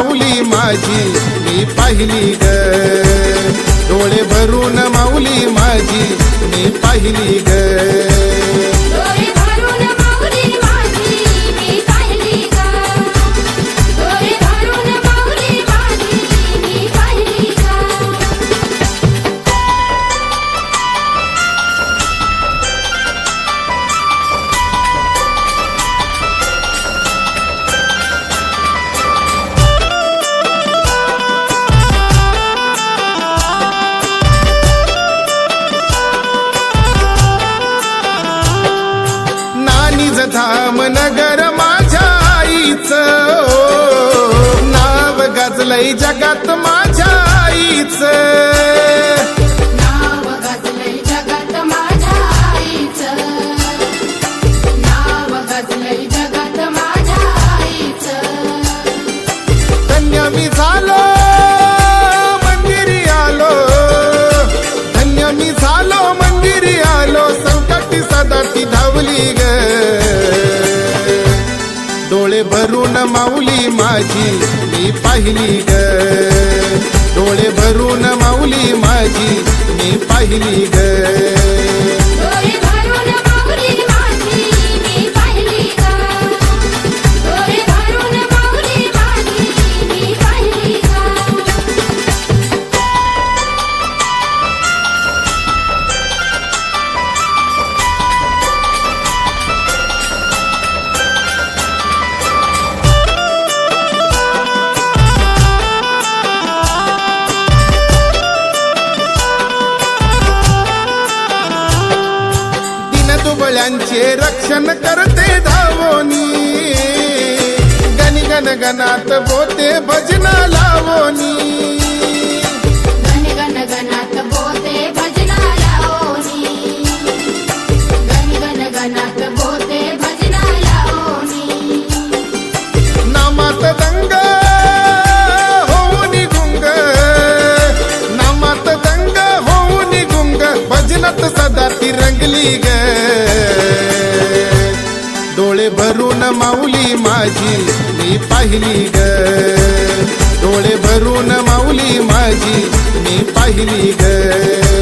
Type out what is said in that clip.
माऊली माझी मी पाहिली ग. डोळे भरून माऊली माझी मी पाहिली ग. धाम नगर माझ्या आईचं. नाव गाजलंय जगात माझ्या आईचं. धावली ग. डोळे भरून माऊली माझी मी पाहिली ग. डोळे भरून माऊली माझी मी पाहिली ग. दुबळ्यांचे रक्षण करते धावोनी. गणी गण गणात बोते भजना लावोनी. भरून माऊली माझी मी पाहिली ग. डोळे भरून माऊली माझी मी पाहिली ग.